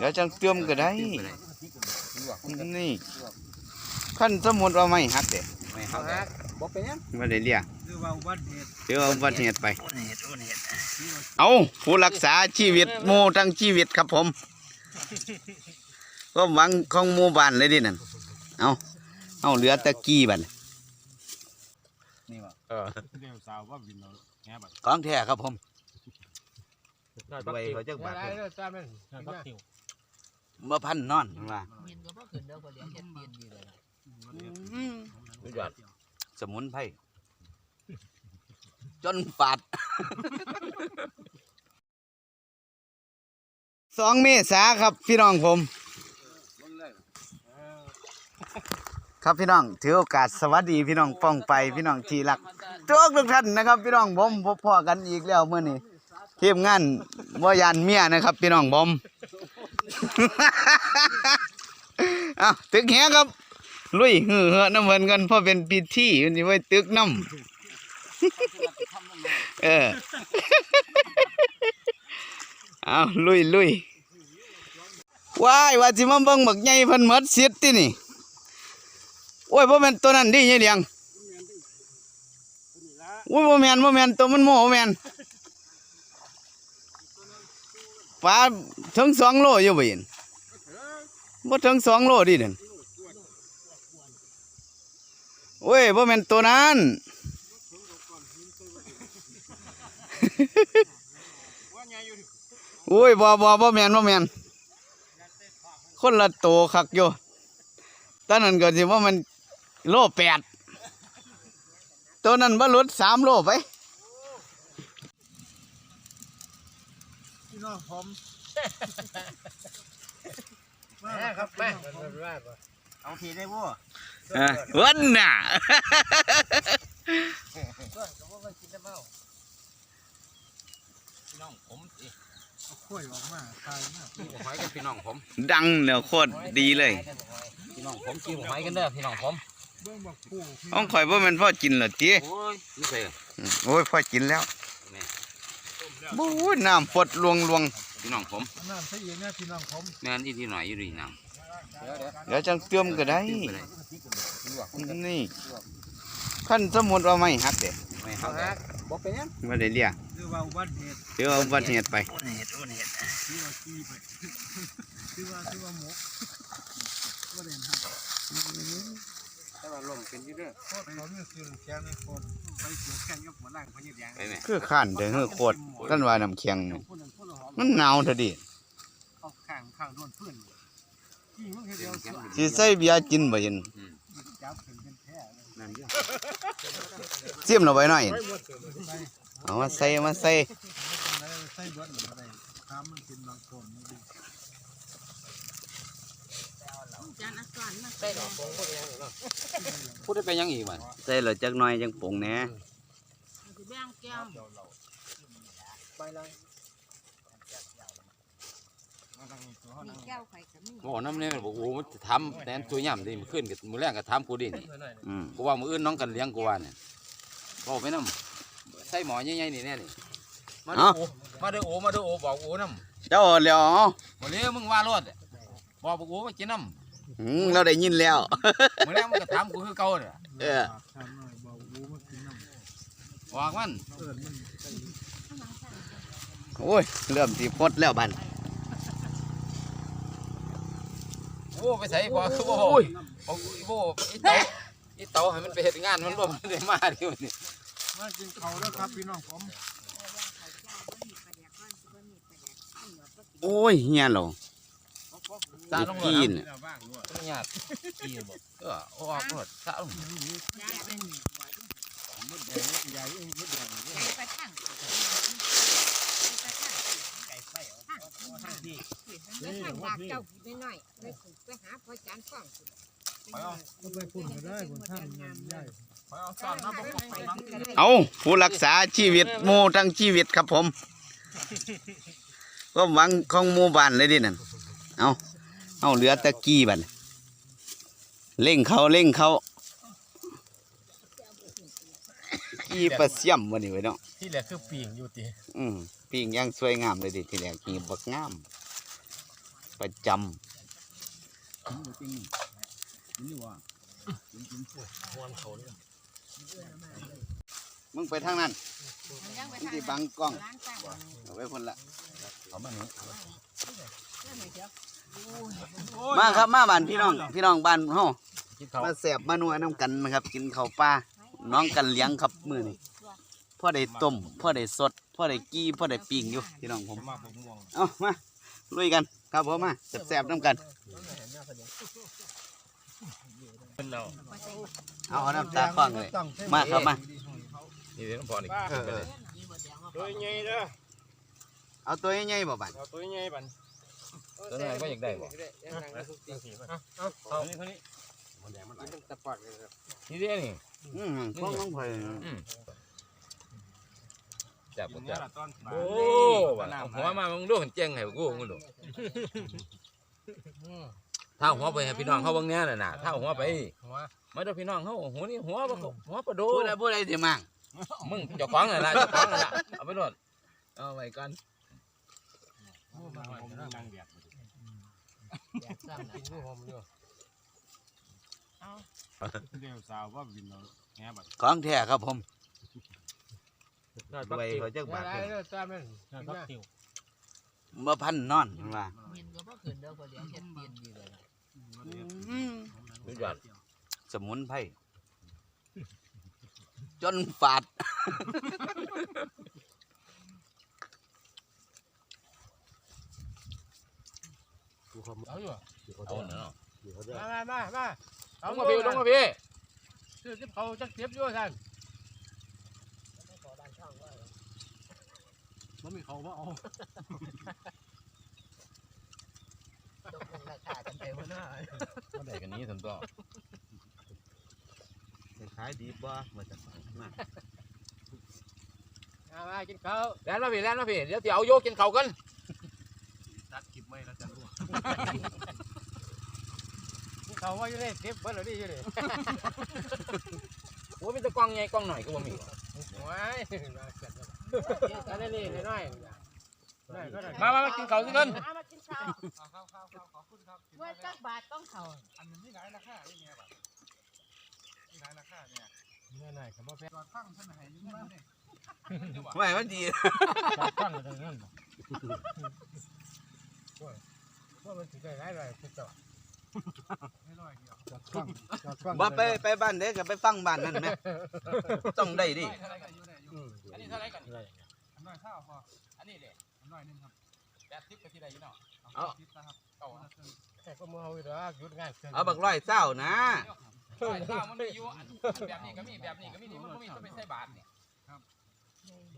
เดี๋ยวจังเติมก็ได้ นี่ขั้นสมมุติว่าไม่หักเด้ไม่เขาแต่บ่เป็นหยังบ่ได้เรียกคือว่าอุบัติเหตุถือว่าอุบัติเหตุไปอุบัติเหตุอุบัติเหตุเอาผู้รักษาชีวิตหมู่ทั้งชีวิตครับผมก็หวังของหมู่บ้านเลยดินั่น เอาเอาเหลือแตะกี้บัดนี่ว่าเออเดี๋ยวสาวว่าวินเราแง่บัดของแท้ครับผมน่าจะไว้เขาจักบาทได้เลยจ้าแม่นน่าจะหิวเมื่อพันนอนว่าเมียนก็บ่ขึ้นเด้อบ่เลี้ยงเฮ็ดเมียนดีเลยนะไม่หยอดสมุนไพรจนปาดสองเมษาครับพี่น้องผม ครับพี่น้องถือโอกาสสวัสดีพี่น้องป้องไปพี่น้องที่รักทุกทุกท่านนะครับ พี่น้องผมพบพ่อกันอีกแล้วเมื่อนี้ทีมงานว่ยานเมียนะครับ พี่น้องผม อ้าวตึกแหงครับ ลุยหือเหอะน้ำเงินกันเพราะเป็นพิธีมันจะไว้ตึกน้ำเออเอาลุยลุยว้ายว่าสิมาเบิ่งบักใหญ่พิ่นหมดเสิทธิ์ตินี่ โอ้ยบ่แม่นตัวนั้นดิยายเลียงโอ้ยบ่แม่นบ่แม่นตัวมันโม่แม่น ปลาถึงสองโลอยู่บ่เห็นบ่ถึงสองโลดิเด่นโอ้ยบ่แม่นตัวนั้นโอ้ยบ่บ่บ่แม่นบ่แม่นคนละโตคักอยู่ตอนนั้นก็สิว่ามันโลแปดตัวนั้นบ่ลดสามโลไป พี่น้องผมแม่ครับแม่เอาทีได้บ่เออวันน่ะพี่น้องผมสิเอาข้อยออกมาตายมากขี้ผมหอยกันพี่น้องผมดังเนี่ยโคตรดีเลยพี่น้องผมขี้ผมหอยกันเด้อพี่น้องผมเบิ่งบักผู้พี่อ้องข่อยบ่แม่นพ่อกินเหรอติโอ้ยนี่เซ่อืมโอ้ยพ่อกินแล้วแม่ บู๊ยน้ำปดลวงลวงพี่น้องผมน้ำใส่เองนะพี่น้องผมแม่นอีที่หน่อยอยู่ดีน้เดี๋ยวจังเติมก็ได้ำไปเลยนี่ขั้นสมมุติว่าไม่หักเด้ไม่เขาแต่บ่เป็นหยังบ่ได้เรียกคือว่าอุบัติเหตุถือว่าอุบัติเหตุไปอุบัติเหตุอุบัติเหตุคือว่าขี้ไปคือว่าคือว่าหมกบ่ได้หัก แต่ว่าลมเป็นยี่เด้อโคตรเขาเนี่ยคือแข็งในโคตรไปเกี่ยวแข่งกับหัวหน้าพญาแดงไปแม่คือข้านเด้อเฮือโคตรท่านว่าน้ำเคียงนี่พูดนั่นพูดหอมมันหนาวเถอะดิเอาข้างข้างโดนพื้นขี้มันคือเดียวสวยสิใส่เบียร์กินบ่เห็นจับเป็นเป็นแท้เลยนั่นเด้อเสียมเราไว้หน่อยไปเอามาใส่เอามาใส่ใส่เบิดอะไรทำมันกินบางคนนี่ดิ จานอักษรมาใส่ดอกพูดได้ไปยังอีกบ้านใส่แล้วจักหน่อยจังปรุงแหน่สิแบ่งแก้วไปเลยมีแก้วไข่ก็มีบอกน้ำเนี่ยบอกโอ้มันทำแตนตัวย่ำดิมันขึ้นกับมือแรกก็ทำกูดินี่อืมกูว่ามืออื่นน้องกันเลี้ยงกูว่าเนี่ยบอกไปน้ำใส่หมอใหญ่ๆนี่แน่นี่มาดูโอมาดูโอมาดูโอบอกโอน้ำเจ้าแล้วบ่เลยมึงว่ารถบอกบอกโอ้มากินน้ อืมเราได้ยินแล้วำมื้อแรกมึงก็ถามกูคือเก่าเด้อเออทำหน่อยบอกวูมากินน้ำบอกมันเอิญมันโอ้ย เริ่มสิพดแล้วบัดโอ้ไปใส่บ่คือบ่บอกบ่อีเตาอีเตาให้มันไปเฮ็ดงานมันบ่ได้มาเดี๋ยวนี้มากินเขาแล้วครับพี่น้องผมโอ้ยเฮียเรา สาลงรถกินเราบ้างด้วยมันยากกี่บ่เออออกรถสาลงใหญ่เองนิดเดียวไปทางไก่ไฟเอาทางที่ไปทางบากเจ้านิดหน่อยไปสู่ไปหาพ่อจานฟ้องก็ไปพูดก็ได้บนท่านใหญ่ไปเอาซ่อนมาบ่ไปนังเอาผู้รักษาชีวิตหมู่ทั้งชีวิตครับผมก็หวังของหมู่บ้านเลยดินั่นเอา เอาเหลือแตะกี้บัดเล่งเขาเล่งเขากี้ประเสียมวันนี้ไว้เนาะที่เหลือคือปีงอยู่ติอืมปิ้งอย่างสวยงามเลยดิทีแรกกินบักงาม ประจมวนเขาเนี่ยำมึงไปทางนั้นมันยังไปมึงทางที่บังกล้องร้านตั้งเอาไว้คนละเอามานี่เรื่องไหนเชียว มาครับมาบ้านพี่น้องพี่น้องบ้านเฮากินเขาวมาแสบมานัวน้ำกันนะครับ กินข้าวปลาน้องกันเลี้ยงครับมื้อนี้พ่อได้ต้มพ่อได้สดพ่อได้กี้พ่อได้ปิ้งอยู่พี่น้องผมมาผมม่วงเอามาลุยกันครับผมมาแสบๆน้ำกันเป็นเราเอาเอาน้ำตาคว้างเลยมาครับมานี่เดี๋ยวต้องพอนี่เออไปเลยตัวใหญ่เด้อเอาตัวใหญ่ๆบ่บัดเอาตัวใหญ่บัน ตัวไหนก็อยากได้บ่ยังนั่งสุกตีเอาเอานี่คนนี้มันแดงมันไหลตะปอดเลยครับนี่เด้นี่อืมพวกน้องไผ่จับจับโอ้ว่ะเอาหัวมามึงดูมันเจ๊งให้กูมึงดูถ้าหัวไปพี่น้องเขาบิ่งแน่น่ะนะถ้าหัวไปหัวมาเด้องพี่น้องเขาหัวนี่หัวบ่หัวปลาโดพูดอะไรพูดอะไรสิมั่งมึงเจ้าของน่ะล่ะเจ้าของน่ะล่ะเอาไปโดดเอาไว้ก่ อนมาผมนั่งแดดแดดซ้ำกินผู้ผมอยู่เดี๋ยวสาวว่าบินเราแง่บัดของแท้ครับผมได้ไว้เขาจักบาทได้เด้อได้ตามนั่นได้บ่พันนอนว่ามินก็บ่ขึ้นเด้อพอเลี้ยงเฮ็ดเปลี่ยนอยู่เลยสุดยอดสมุนไพรจนฝาด เอาอยู่เอาเนาะมามามามาลงมาพี่ลงมาพี่ซื้อที่เขาจักเสียบอยู่ท่านมันมีเขาว่าเอาตกลงราคากันไปบ่เนาะบ่ได้กันนี้ซั่นตัวขายดีบ่มาจากมามามากินข้าวแล่นมาพี่แล่นมาพี่เดี๋ยวสิเอาโยกกินข้าวกันตัดคลิปไว้แล้วจะรู้กินข้าวว่าอยู่เลยเสียบเพิ่นเอาดิอยู่เลยโอ้มีแต่กล้องใหญ่กล้องหน่อยก็บ่มีว้ายมาเสร็จแล้วอันนี้นี่น้อยๆน้อยก็ได้มามามากินข้าวสิกันเอามากินข้าวข้าวข้าวข้าวขอบคุณครับเมื่อจักบาทต้องเขาอันนี้ไม่หลายราคาได้ไงบัดไม่หลายราคาเนี่ยน้อยๆก็บ่แพงจอดฟังท่านไหนยุ่งมากเลยไม่มันดี ตั้งกันนั่น ว่ามันสิได้หลายร้อยคือต่อไม่ร้อยเดียวจอดฟังจอดฟังบ่ไปไปบ้านเด็กก็ไปฟังบ้านนั่นแหมต้องได้ดิเท่าไรกันอยู่ได้อยู่อันนี้เท่าไหร่กันอันน้อยข้าวพออันนี้เด้อันน้อยนึงครับ80ก็สิได้อยู่เนาะเอาคิดนะครับเอาแต่ก็มาเอาอีกแล้วหยุดงานเอาบักร้อยเศร้านะใช่ข้าวมันมีอยู่อันแบบนี้ก็มีแบบนี้ก็มีนี่มันก็มีต้องไปใส่บาทนี่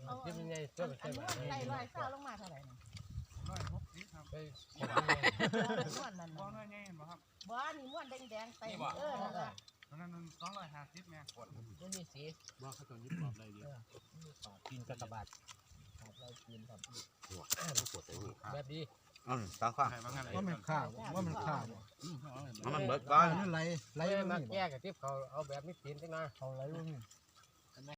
เอาที่เป็นไงอัเจ้านไปอัใช่นไหมนู้นได้ร้อยเศร้าลงมาเท่าไหร่ ม้วนนั่นบ้อน่ะน้อยไงเห็นบ่ครับบ่นี่ม้วนแดงๆไปเออนั่นล่ะตอนนั้นมันสองร้อยห้าสิบแม่กดมันมีสีว่าเขาต้องยึดปอบได้ดีกินกระบาดเรากินครับแบบดีอืมตาข้างใครบ้างอะไรว่ามันข้าวว่ามันข้าวเอามันเบิดก่อนนั่นไหลไหลไล่มันมานี่แก้กับที่เขาเอาแบบนี้กินจังนะเขาไหลว่านี่